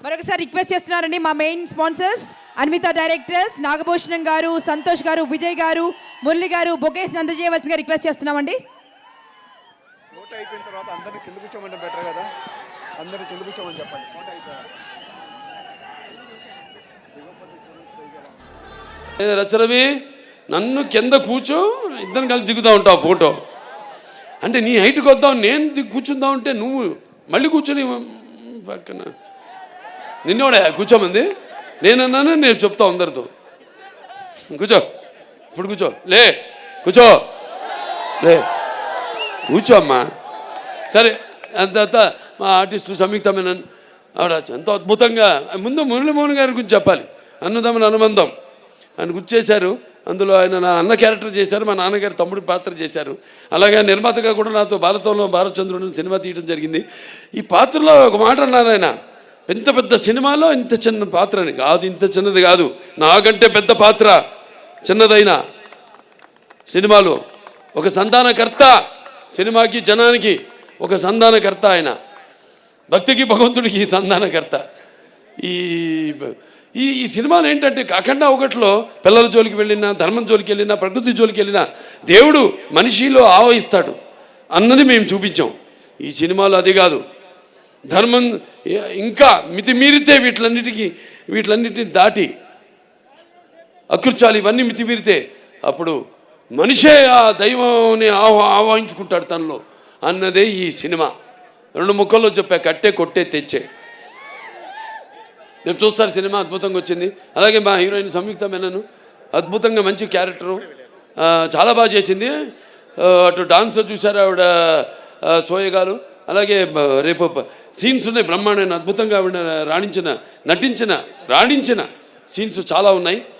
మరొకసారి రిక్వెస్ట్ చేస్తున్నారండి మా main sponsors Anvitha directors Nagabhushanam గారు సంతోష్ గారు విజయ్ గారు మురళి గారు బొకేస్ అందజేయవలసిందిగా రిక్వెస్ట్ చేస్తున్నామండి. ఫోటో అయిపోయిన తర్వాత అందరిని కింద కూర్చోమంటే బెటర్ కదా? అందరిని కింద కూర్చోమని చెప్పండి. ఫోటో అయిపోయాక ఏ రచరవి నన్ను కింద కూర్చో ఇద్దరం కలిసి దిగుతా ఉంటావు ఫోటో. అంటే నీ హైట్కి వద్దాం నేను దిగు కూర్చుందాం అంటే నువ్వు మళ్ళీ కూర్చొని పక్కన నిన్నోడే కూర్చోమంది. నేనన్నాను నేను చెప్తా అందరితో. కూర్చో. ఇప్పుడు కూర్చో. లే కూర్చో. లే. కూర్చో అమ్మా. సరే అంత మా ఆర్టిస్టు సంయుక్త మేనన్ ఆవిడ ఎంతో అద్భుతంగా ముందు మురళీమోహన్ గారి గురించి చెప్పాలి. అన్నదమ్ముల అనుబంధం. ఆయన గుర్తు చేశారు అందులో ఆయన నా అన్న క్యారెక్టర్ చేశారు మా నాన్నగారి తమ్ముడి పాత్ర చేశారు. అలాగే నిర్మాతగా కూడా నాతో భారతంలో భారతచంద్రుడు సినిమా తీయడం జరిగింది. ఈ పాత్రలో ఒక మాట అన్నారు ఆయన. ఎంత పెద్ద సినిమాలో ఇంత చిన్న పాత్ర అని కాదు ఇంత చిన్నది కాదు. నాకంటే పెద్ద పాత్ర చిన్నదైనా సినిమాలో. ఒక సంధానకర్త సినిమాకి జనానికి ఒక సంతానకర్త ఆయన. భక్తికి భగవంతుడికి సంధానకర్త ఈ ఈ ఈ సినిమాలు ఏంటంటే అఖండ ఒకటిలో పిల్లల జోలికి వెళ్ళినా ధర్మం జోలికి వెళ్ళినా ప్రకృతి జోలికి వెళ్ళినా దేవుడు మనిషిలో ఆవహిస్తాడు. అన్నది మేము చూపించాం. ఈ సినిమాలో అది కాదు. ధర్మం ఇంకా మితిమీరితే వీటిలన్నిటికీ వీటిలన్నిటిని దాటి అకృత్యాలు ఇవన్నీ మితిమీరితే అప్పుడు మనిషే ఆ దైవాన్ని ఆహ్వా ఆహ్వానించుకుంటాడు తనలో అన్నదే ఈ సినిమా. రెండు ముక్కల్లో చెప్పా కట్టే కొట్టే తెచ్చే. నేను చూస్తారు సినిమా అద్భుతంగా వచ్చింది. అలాగే మా హీరోయిన్ సంయుక్త మేనను అద్భుతంగా మంచి క్యారెక్టరు. చాలా బాగా చేసింది. అటు డాన్స్ చూశారు ఆవిడ సోయగాలు గారు అలాగే రేపు సీన్స్ ఉన్నాయి. బ్రహ్మాండమైన అద్భుతంగా ఆవిడ రాణించిన నటించిన రాణించిన సీన్స్ చాలా ఉన్నాయి.